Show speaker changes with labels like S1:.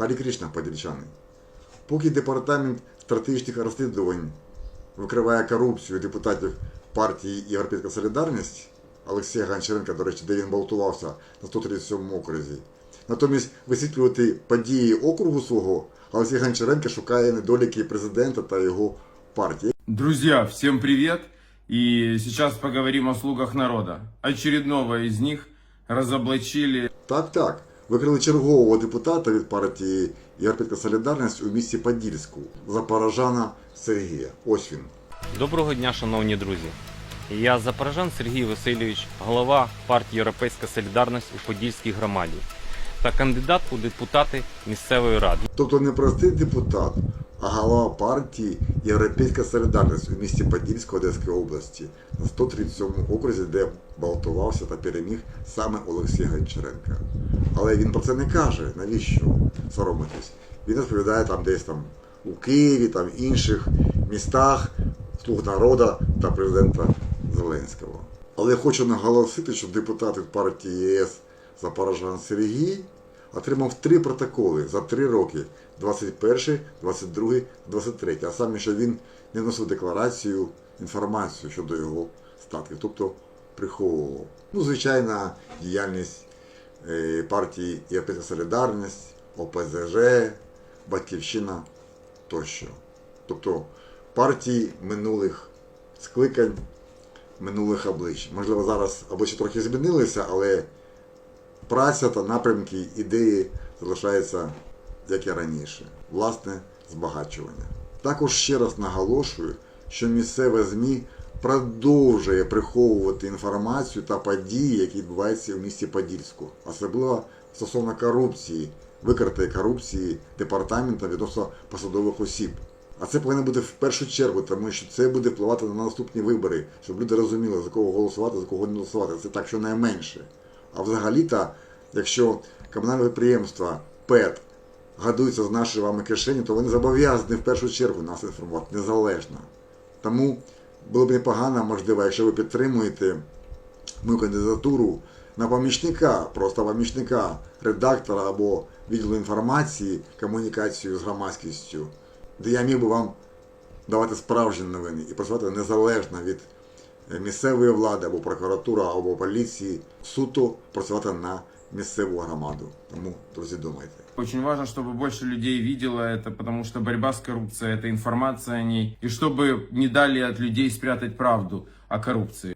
S1: Харі Кришна, подільчани. Поки департамент стратегічних розслідувань викриває корупцію депутатів партії Європейська Солідарність Олексія Гончаренка, до речі, де він балотувався на 137 окрузі. Натомість висвітлювати події округу свого Олексій Гончаренко шукає недоліки президента та його партії.
S2: Друзья, всем привет! И сейчас поговорим о слугах народа. Очередного из них разоблачили
S1: Так, так. Викрили чергового депутата від партії Європейська Солідарність у місті Подільську Запорожана Сергія. Ось він.
S3: Доброго дня, шановні друзі. Я Запорожан Сергій Васильович, голова партії Європейська Солідарність у Подільській громаді та кандидат у депутати місцевої ради.
S1: Тобто не простий депутат, а голова партії Європейська Солідарність у місті Подільську Одеської області на 137 окрузі, де балотувався та переміг саме Олексій Гончаренко. Але він про це не каже. Навіщо соромитись? Він розповідає там десь там у Києві, там інших містах, слуг народу та президента Зеленського. Але я хочу наголосити, що депутат партії ЄС Запорожан Сергій отримав три протоколи за три роки 21, 22, 23. А саме, що він не вносив декларацію, інформацію щодо його статків, тобто приховував. Ну, звичайна діяльність е, партії Європейська Солідарність, ОПЗЖ, Батьківщина тощо. Тобто партії минулих скликань, минулих облич. Можливо, зараз обличчя трохи змінилися, але праця та напрямки, ідеї залишаються, як і раніше, власне, збагачування. Також ще раз наголошую, що місцеве ЗМІ продовжує приховувати інформацію та події, які відбуваються у місті Подільську, особливо стосовно корупції, викритої корупції департаменту відносно посадових осіб. А це повинно бути в першу чергу, тому що це буде впливати на наступні вибори, щоб люди розуміли, за кого голосувати, за кого не голосувати. Це так, що найменше. А взагалі-то, якщо комунальне підприємство ПЕТ гадується з нашої вами кишені, то вони зобов'язані в першу чергу нас інформувати незалежно. Тому було б непогано, можливо, якщо ви підтримуєте мою кандидатуру на помічника, просто помічника редактора або відділу інформації, комунікацію з громадськістю, де я міг би вам давати справжні новини і працювати незалежно від місцевої влади або прокуратури, або поліції, суто працювати на місцеву громаду. Тому, друзі, думайте.
S2: Очень важно, чтобы больше людей видело это, потому что борьба с коррупцией – это информация о ней. И чтобы не дали от людей спрятать правду о коррупции.